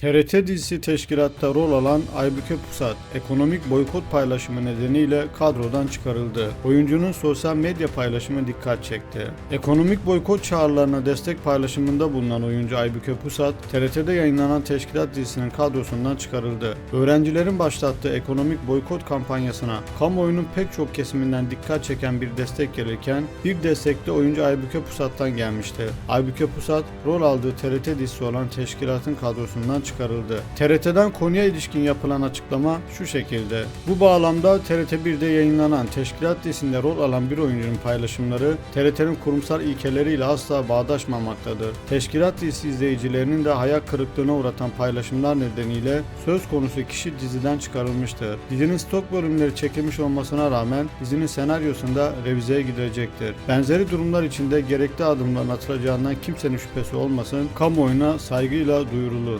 TRT dizisi teşkilatta rol alan Aybüke Pusat, ekonomik boykot paylaşımı nedeniyle kadrodan çıkarıldı. Oyuncunun sosyal medya paylaşımı dikkat çekti. Ekonomik boykot çağrılarına destek paylaşımında bulunan oyuncu Aybüke Pusat, TRT'de yayınlanan teşkilat dizisinin kadrosundan çıkarıldı. Öğrencilerin başlattığı ekonomik boykot kampanyasına kamuoyunun pek çok kesiminden dikkat çeken bir destek gelirken, bir destek de oyuncu Aybüke Pusat'tan gelmişti. Aybüke Pusat, rol aldığı TRT dizisi olan teşkilatın kadrosundan çıkarıldı. TRT'den konuya ilişkin yapılan açıklama şu şekilde. Bu bağlamda TRT1'de yayınlanan teşkilat dizisinde rol alan bir oyuncunun paylaşımları TRT'nin kurumsal ilkeleriyle asla bağdaşmamaktadır. Teşkilat dizisi izleyicilerinin de hayal kırıklığına uğratan paylaşımlar nedeniyle söz konusu kişi diziden çıkarılmıştır. Dizinin stok bölümleri çekilmiş olmasına rağmen dizinin senaryosunda revizeye gidilecektir. Benzeri durumlar içinde gerekli adımların atılacağından kimsenin şüphesi olmasın, kamuoyuna saygıyla duyurulur.